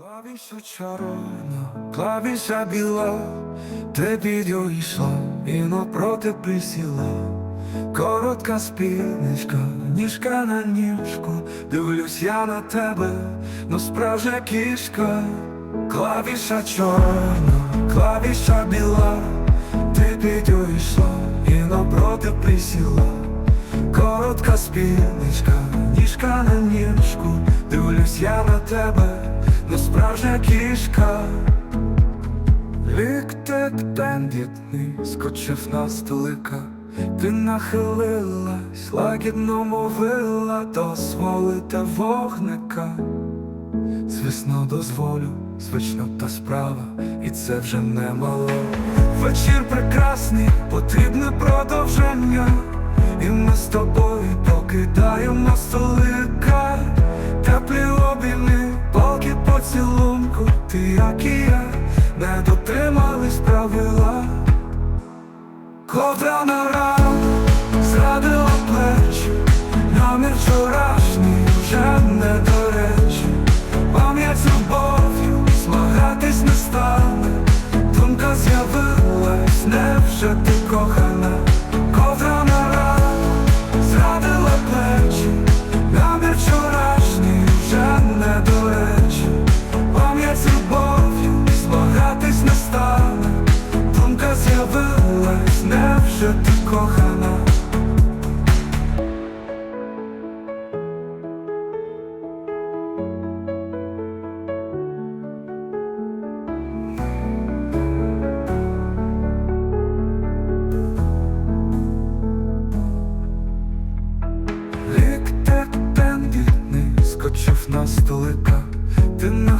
Клавіша чарівна, клавіша біла, ти підійшла і напроти присіла. Коротка спідничка, ніжка на ніжку, дивлюсь я на тебе, ну справжня кішка. Клавіша чорна, клавіша біла, ти підійшла і напроти присіла. Коротка спідничка, ніжка на ніжку, дивлюсь я на тебе, ну справжня кішка. Ліктик тендітний скочив на столика, ти нахилилась, лагідно мовила, дозволите вогника. Звісно, дозволю, звично та справа, і це вже немало. Вечір прекрасний, потрібне продовження, і ми з тобою покидаємо столика, теплі обійми, поцілунку, ти як і я, не дотримались правила. Ковдра на ран, зрадила плечі, намір вчорашній вже не до речі. Пам'ять з любов'ю змагатись не стане, думка з'явилась, невже ти кохана,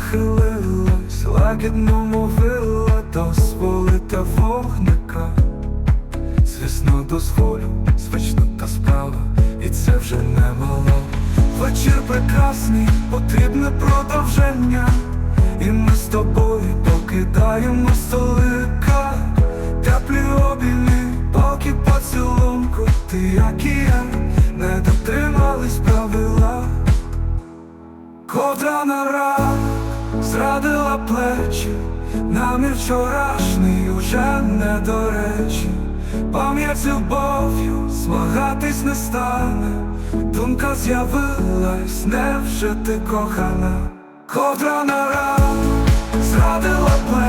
нахилилась, лагідно мовила, дозволите вогника. Звісно, дозволю, звично та справа, і це вже немало. Вечір прекрасний, потрібне продовження, і ми з тобою покидаємо столика, теплі обійми, поки поцілунку, ти як і я, не дотримались правила. Ковдра на зрадила плечі, нам і вчорашній уже не до речі, пам'ять з любов'ю змагатись не стане, думка з'явилась, невже ти кохана, котра на рану зрадила плечі.